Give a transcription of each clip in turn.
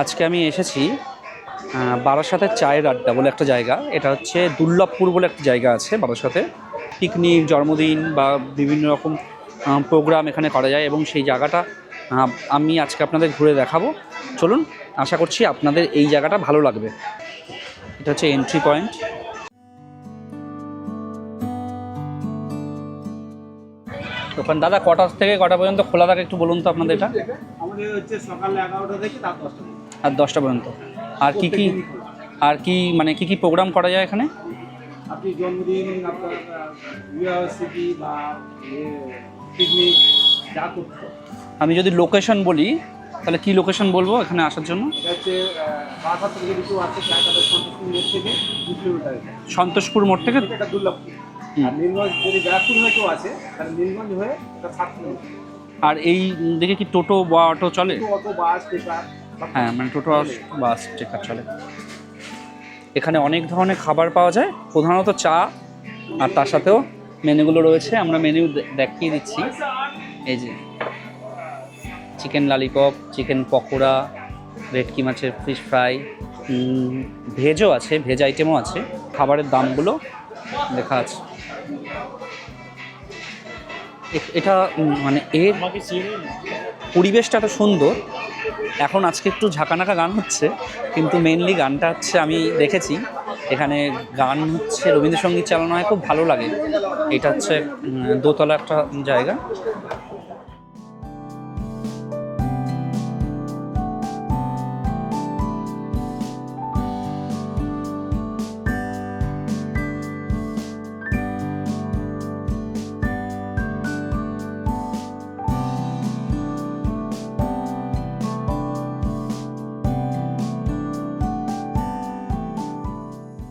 আজকে আমি এসেছি বারাসাতের চায়ের আড্ডা বলে একটা জায়গা। এটা হচ্ছে দুর্লভপুর বলে একটা জায়গা আছে বারাসাতে। পিকনিক, জন্মদিন বা বিভিন্ন রকম প্রোগ্রাম এখানে করা যায় এবং সেই জায়গাটা আমি আজকে আপনাদের ঘুরে দেখাবো। চলুন, আশা করছি আপনাদের এই জায়গাটা ভালো লাগবে। এটা হচ্ছে এন্ট্রি পয়েন্ট দোকান দাদা কটা থেকে কটা পর্যন্ত খোলা থাকে একটু বলুন তো আপনাদের এটা? আমাদের হচ্ছে সকাল এগারোটা থেকে রাত দশটা আর দশটা পর্যন্ত। আর কি কি আর কি মানে কি কি প্রোগ্রাম করা যায় এখানে? আপনি জন্মদিন আপনার ইউনিভার্সিটি বা পিকনিক যা করতে আমি যদি লোকেশন বলি তাহলে কি লোকেশন বলব এখানে আসার জন্য? সন্তোষপুর মোড় থেকে আর নীলগঞ্জ যদি ব্যারাকপুর হয়ে কেউ আসে তাহলে নীলগঞ্জ হয়ে এটা সাত আর এই দিকে কি টোটো বা অটো চলে? অটো বাস টেকার হ্যাঁ মানে টোটো বাস টেকার চলে। এখানে অনেক ধরনের খাবার পাওয়া যায়। প্রধানত চা আর তার সাথেও মেনুগুলো রয়েছে। আমরা মেনু দেখিয়ে দিচ্ছি। এই যে চিকেন লালিপপ চিকেন পকোড়া ভেটকি মাছের ফিশ ফ্রাই ভেজও আছে ভেজ আইটেমও আছে। খাবারের দামগুলো লেখা আছে। এটা মানে এর পরিবেশটা এত সুন্দর। এখন আজকে একটু ঝাঁকানাকা গান হচ্ছে, কিন্তু মেনলি গানটা হচ্ছে আমি দেখেছি। এখানে গান হচ্ছে রবীন্দ্রসঙ্গীত চালানো হয়, খুব ভালো লাগে। এটা হচ্ছে দোতলা একটা জায়গা।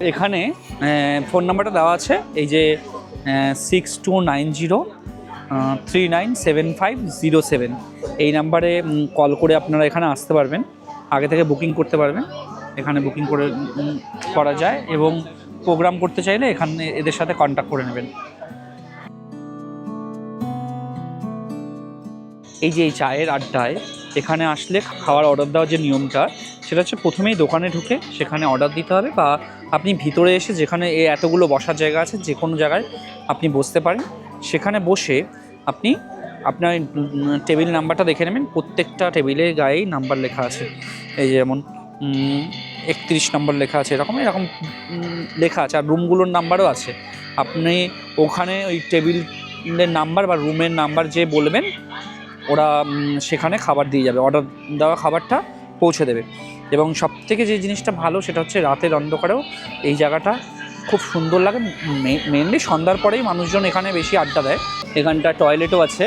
এখানে ফোন নাম্বারটা দেওয়া আছে, এই যে six two nine zero three nine seven five zero seven এই নাম্বারে কল করে আপনারা এখানে আসতে পারবেন, আগে থেকে বুকিং করতে পারবেন, এখানে বুকিং করে করা যায় এবং প্রোগ্রাম করতে চাইলে এখানে এদের সাথে কন্ট্যাক্ট করে নেবেন। এই যে এই চায়ের আড্ডায় এখানে আসলে খাওয়ার অর্ডার দেওয়ার যে নিয়মটা, সেটা হচ্ছে প্রথমেই দোকানে ঢুকে সেখানে অর্ডার দিতে হবে বা আপনি ভিতরে এসে যেখানে এই এতগুলো বসার জায়গা আছে যে কোনো জায়গায় আপনি বসতে পারেন। সেখানে বসে আপনি আপনার টেবিল নাম্বারটা দেখে নেবেন। প্রত্যেকটা টেবিলের গায়েই নাম্বার লেখা আছে। এই যেমন একত্রিশ নম্বর লেখা আছে, এরকম এরকম লেখা আছে। আর রুমগুলোর নাম্বারও আছে। আপনি ওখানে ওই টেবিলের নাম্বার বা রুমের নাম্বার যে বলবেন ওরা সেখানে খাবার দিয়ে যাবে অর্ডার দেওয়া খাবারটা পৌঁছে দেবে। এবং সব থেকে যে জিনিসটা ভালো সেটা হচ্ছে রাতের অন্ধকারেও এই জায়গাটা খুব সুন্দর লাগে। মেনলি সন্ধ্যার পরেই মানুষজন এখানে বেশি আড্ডা দেয়। এখানটা টয়লেটও আছে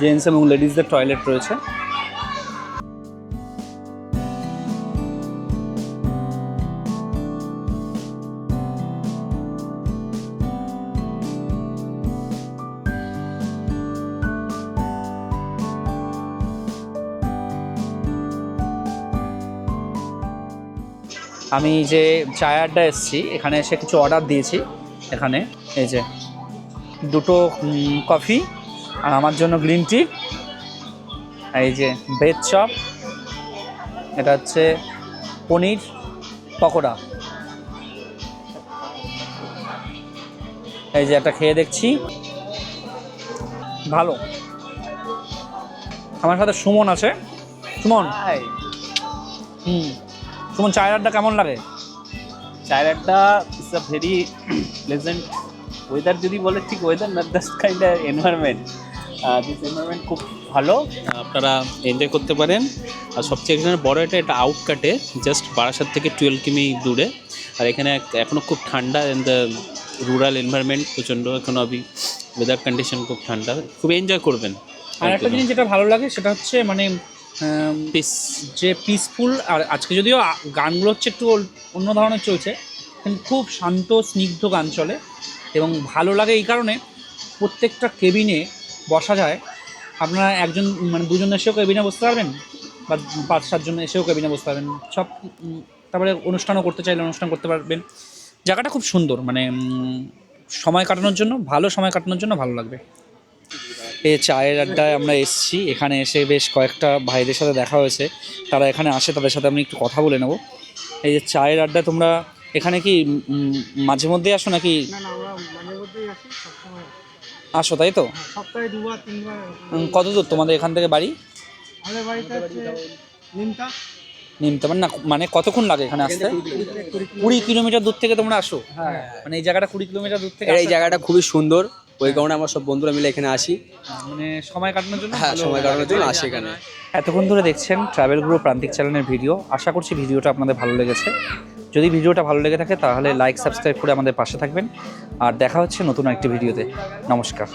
জেন্টস এবং লেডিসদের টয়লেট রয়েছে। আমি যে চায় আড্ডা এসেছি এখানে এসে কিছু অর্ডার দিয়েছি এখানে। এই যে দুটো কফি আর আমার জন্য গ্রিন টি এই যে ভেজ চপ এটা হচ্ছে পনির পকোড়া। এই যে একটা খেয়ে দেখছি। ভালো। আমার সাথে সুমন আছে। সুমন। হুম। সুমন চায়ের আড্ডা কেমন লাগে? চায়ের আড্ডা it's a very pleasant weather যদি বলে ঠিক ওয়েদার না just kind environment this environment খুব ভালো। আপনারা এনজয় করতে পারেন। আর সবচেয়ে এখানে বড় এটা এটা আউটকাটে জাস্ট বারাসাত থেকে টুয়েলভ কিমি দূরে। আর এখানে এখনও খুব ঠান্ডা ইন দ্য রুরাল এনভায়রনমেন্ট প্রচণ্ড এখনও অবধি ওয়েদার কন্ডিশন খুব ঠান্ডা। খুব এনজয় করবেন। আর একটা জিনিস যেটা ভালো লাগে সেটা হচ্ছে মানে আম, পিস যে পিসফুল আর আজকে যদিও গানগুলো হচ্ছে একটু অন্য ধরনের চলছে কিন্তু খুব শান্ত স্নিগ্ধ গান চলে এবং ভালো লাগে এই কারণে প্রত্যেকটা কেবিনে বসা যায়। আপনারা একজন মানে দুজন এসেও কেবিনে বসতে পারবেন বা পাঁচ সাতজন এসেও কেবিনে বসতে পারবেন। সব তারপরে অনুষ্ঠানও করতে চাইলে অনুষ্ঠান করতে পারবেন। জায়গাটা খুব সুন্দর মানে সময় কাটানোর জন্য ভালো সময় কাটানোর জন্য ভালো লাগবে। এই চায়ের আড্ডায় আমরা এসেছি। এখানে এসে বেশ কয়েকটা ভাইদের সাথে দেখা হয়েছে। তারা এখানে আসে তাদের সাথে আমি একটু কথা বলে নেব। এই যে চায়ের আড্ডা তোমরা এখানে কি মাঝে মধ্যেই আসো নাকি? না না আমরা মাঝে মধ্যেই আসি তাই তো? হ্যাঁ, কত দূর? তোমাদের এখান থেকে বাড়ি? নিমতে। মানে না মানে কতক্ষণ লাগে এখানে আসতে? কুড়ি কিলোমিটার দূর থেকে তোমরা আসো? হ্যাঁ। মানে এই জায়গাটা কুড়ি কিলোমিটার দূর থেকে এই জায়গাটা খুবই সুন্দর। ওই কারণে আমার সব বন্ধুরা মিলে এখানে আসি। মানে সময় কাটানোর জন্য হ্যাঁ সময় কাটানোর জন্য আসি এখানে। এতক্ষণ ধরে দেখছেন ট্রাভেল গ্রুপ প্রান্তিক চ্যানেলের ভিডিও। আশা করছি ভিডিওটা আপনাদের ভালো লেগেছে। যদি ভিডিওটা ভালো লেগে থাকে তাহলে লাইক সাবস্ক্রাইব করে আমাদের পাশে থাকবেন। আর দেখা হচ্ছে নতুন একটি ভিডিওতে। নমস্কার।